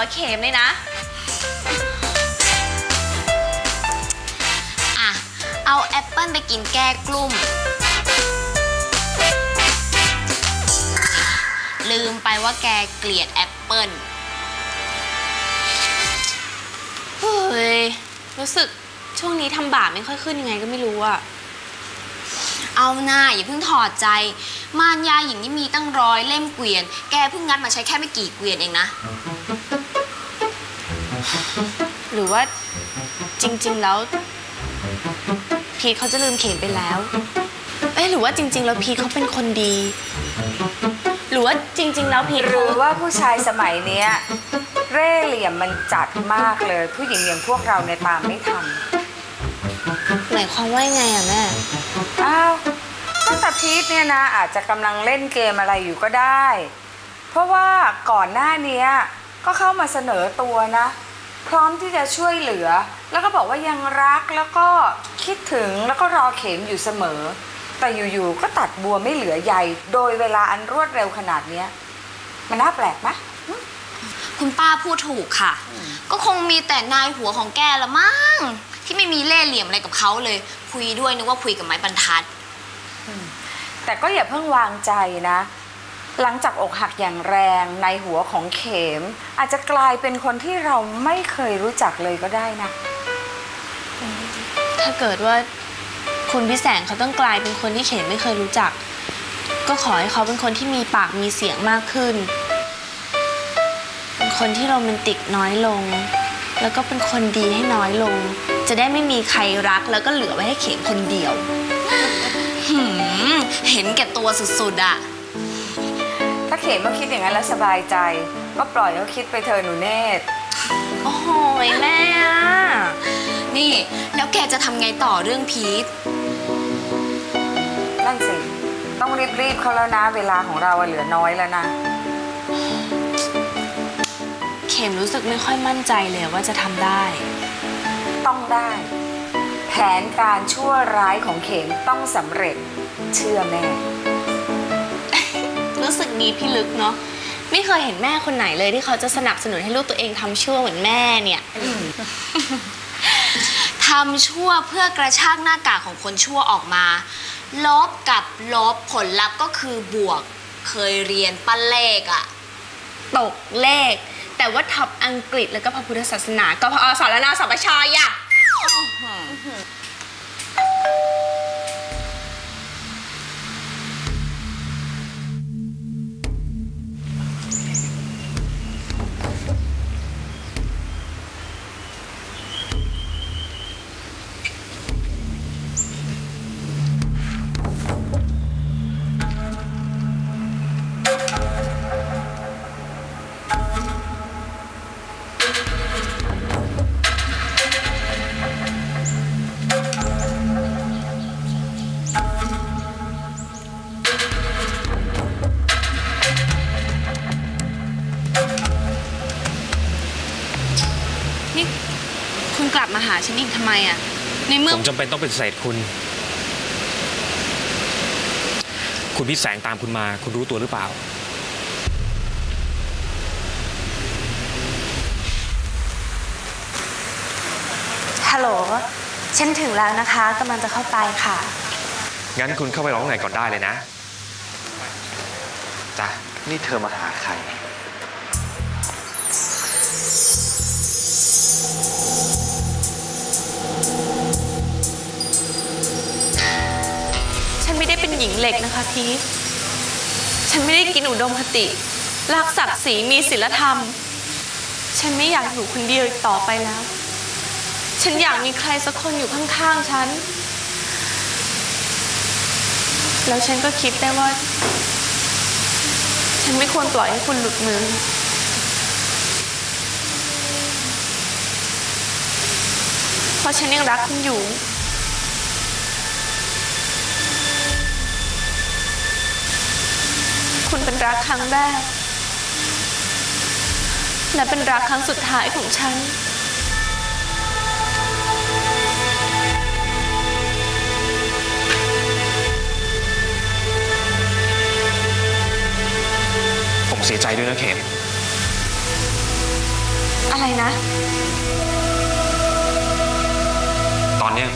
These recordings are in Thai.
วเข็มเลยนะ อะ เอาแอปเปิลไปกินแก้กลุ่ม ลืมไปว่าแกเกลียดแอปเปิลเฮ้ย รู้สึกช่วงนี้ทำบาปไม่ค่อยขึ้นยังไงก็ไม่รู้อะเอาหน้าอย่าเพิ่งถอดใจ มารยาหญิงนี่มีตั้งร้อยเล่มเกวียน แกเพิ่งงัดมาใช้แค่ไม่กี่เกวียนเองนะ หรือว่าจริง ๆ แล้ว พีทเขาจะลืมเข็มไปแล้ว เอ๊ะหรือว่าจริง ๆ แล้วพีทเขาเป็นคนดี หรือว่าจริง ๆ แล้วพีทหเขารือว่าผู้ชายสมัยเนี้ยเร่เหลี่ยมมันจัดมากเลย ผู้หญิงอย่างพวกเราเนี่ยตามไม่ทัน หมายความว่ายังไงอะแม่ อ้าวตั้งแต่พีทเนี่ยนะอาจจะกำลังเล่นเกมอะไรอยู่ก็ได้ เพราะว่าก่อนหน้าเนี้ยก็เข้ามาเสนอตัวนะ พร้อมที่จะช่วยเหลือ แล้วก็บอกว่ายังรักแล้วก็คิดถึงแล้วก็รอเข็มอยู่เสมอ แต่อยู่ๆก็ตัดบัวไม่เหลือใยโดยเวลาอันรวดเร็วขนาดเนี้ยมันน่าแปลกไหมคุณป้าพูดถูกค่ะ ก็คงมีแต่นายหัวของแกละมั้งที่ไม่มีเล่ห์เหลี่ยมอะไรกับเขาเลย คุยด้วยนึกว่าคุยกับไม้บรรทัดแต่ก็อย่าเพิ่งวางใจนะ หลังจากอกหักอย่างแรงในหัวของเข็ม อาจจะกลายเป็นคนที่เราไม่เคยรู้จักเลยก็ได้นะ ถ้าเกิดว่าคุณพี่แสงเขาต้องกลายเป็นคนที่เข็มไม่เคยรู้จัก ก็ขอให้เขาเป็นคนที่มีปากมีเสียงมากขึ้น เป็นคนที่โรแมนติกน้อยลง แล้วก็เป็นคนดีให้น้อยลง จะได้ไม่มีใครรักแล้วก็เหลือไว้ให้เข็มคนเดียวหืมเห็นแก่ตัวสุดๆอะ ถ้าเข็มมาคิดอย่างนั้นแล้วสบายใจ ก็ปล่อยเขาคิดไปเธอะหนูเนตรโอ้โหแม่อะนี่ แล้วแกจะทำไงต่อเรื่องพีทนั่นสิ ต้องรีบๆเขาแล้วนะ เวลาของเราอะเหลือน้อยแล้วนะ เข็มรู้สึกไม่ค่อยมั่นใจเลยว่าจะทำได้ ต้องได้ แผนการชั่วร้ายของเข็มต้องสำเร็จเชื่อแม่ รู้สึกดีพี่ลึกเนาะไม่เคยเห็นแม่คนไหนเลยที่เขาจะสนับสนุนให้ลูกตัวเองทำชั่วเหมือนแม่เนี่ยทำชั่วเพื่อกระชากหน้ากากของคนชั่วออกมา ลบกับลบผลลัพธ์ก็คือบวก เคยเรียนปั้นเลขอะตกเลข แต่ว่าทับอังกฤษแล้วก็พระพุทธศาสนา ก็พอสอนแล้วนะสปชอย่ะ ไมอะในเมื่อผมจำเป็นต้องเป็นเศษคุณ คุณพี่แสงตามคุณมา คุณรู้ตัวหรือเปล่า ฮัลโหล ฉันถึงแล้วนะคะกำลังจะเข้าไปค่ะ งั้นคุณเข้าไปร้องไหนก่อนได้เลยนะ จ้ะ นี่เธอมาหาใคร ไม่ได้เป็นหญิงเหล็กนะคะพีทฉันไม่ได้กินอุดมคติรักศักดิ์ศรีมีศีลธรรม ฉันไม่อยากอยู่คนเดียวอีกต่อไปแล้ว ฉันอยากมีใครสักคนอยู่ข้างๆฉัน แล้วฉันก็คิดได้ว่า ฉันไม่ควรปล่อยให้คุณหลุดมือ เพราะฉันยังรักคุณอยู่ คุณเป็นรักครั้งแรก และเป็นรักครั้งสุดท้ายของฉัน ผมเสียใจด้วยนะเข็มอะไรนะ ตอนเนี้ย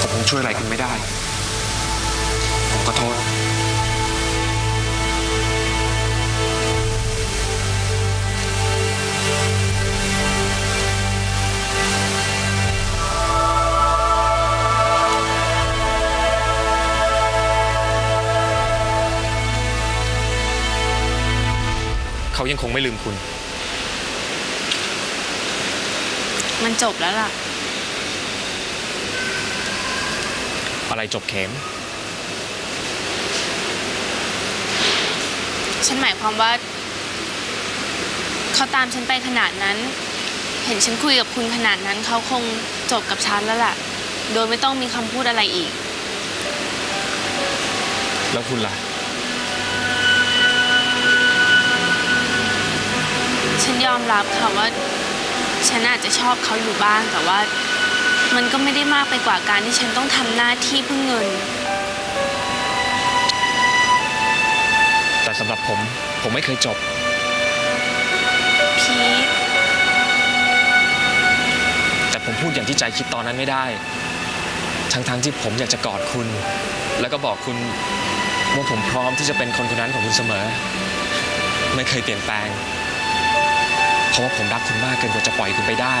ผมคงช่วยอะไรคุณไม่ได้ ผมขอโทษ เขายังคงไม่ลืมคุณ มันจบแล้วล่ะ อะไรจบเข็ม ฉันหมายความว่า เขาตามฉันไปขนาดนั้น เห็นฉันคุยกับคุณขนาดนั้น เขาคงจบกับฉันแล้วล่ะ โดยไม่ต้องมีคำพูดอะไรอีก แล้วคุณล่ะ ฉันยอมรับค่ะว่า ฉันอาจจะชอบเขาอยู่บ้างแต่ว่า มันก็ไม่ได้มากไปกว่าการที่ฉันต้องทำหน้าที่เพื่อเงิน แต่สำหรับผม ผมไม่เคยจบ พีทแต่ผมพูดอย่างที่ใจคิดตอนนั้นไม่ได้ ทั้งๆที่ผมอยากจะกอดคุณ แล้วก็บอกคุณว่าผมพร้อมที่จะเป็นคนคนนั้นของคุณเสมอ ไม่เคยเปลี่ยนแปลง เพราะว่าผมรักคุณมากเกินกว่าจะปล่อยคุณไปได้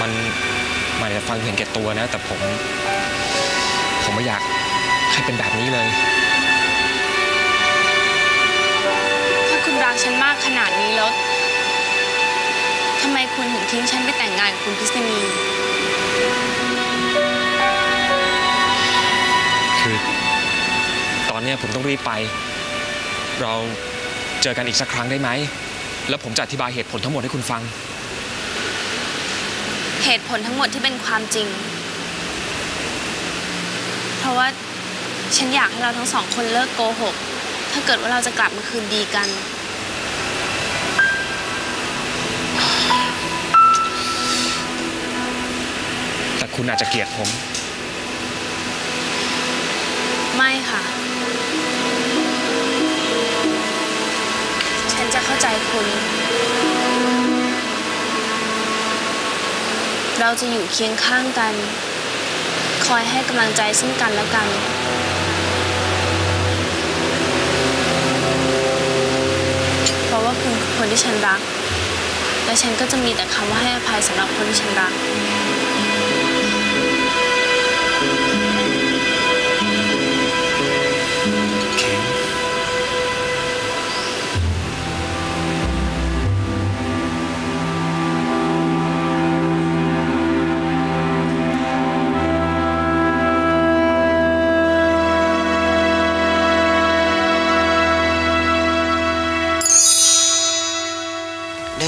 มันมันจะฟังเห็นแก่ตัวนะ แต่ผม ผมไม่อยากให้เป็นแบบนี้เลย ถ้าคุณรักฉันมากขนาดนี้แล้วทำไมคุณถึงทิ้งฉันไปแต่งงานกับคุณพิษณีคือ ตอนเนี้ยผมต้องรีบไป เราเจอกันอีกสักครั้งได้ไหม แล้วผมจะอธิบายเหตุผลทั้งหมดให้คุณฟัง เหตุผลทั้งหมดที่เป็นความจริง เพราะว่าฉันอยากให้เราทั้งสองคนเลิกโกหก ถ้าเกิดว่าเราจะกลับมาคืนดีกัน แต่คุณอาจจะเกลียดผม ไม่ค่ะ คุณ เราจะอยู่เคียงข้างกัน คอยให้กำลังใจซึ่งกันและกัน เพราะว่าคุณคือคนที่ฉันรัก และฉันก็จะมีแต่คำว่าให้อภัยสำหรับคนที่ฉันรัก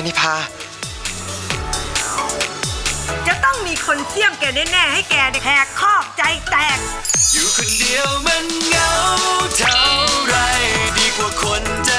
นนิพา จะต้องมีคนเสี่ยมแกแน่ๆให้แกแหกคอกใจแตก อยู่คนเดียวมันเหงาเท่าไรดีกว่าคนใจ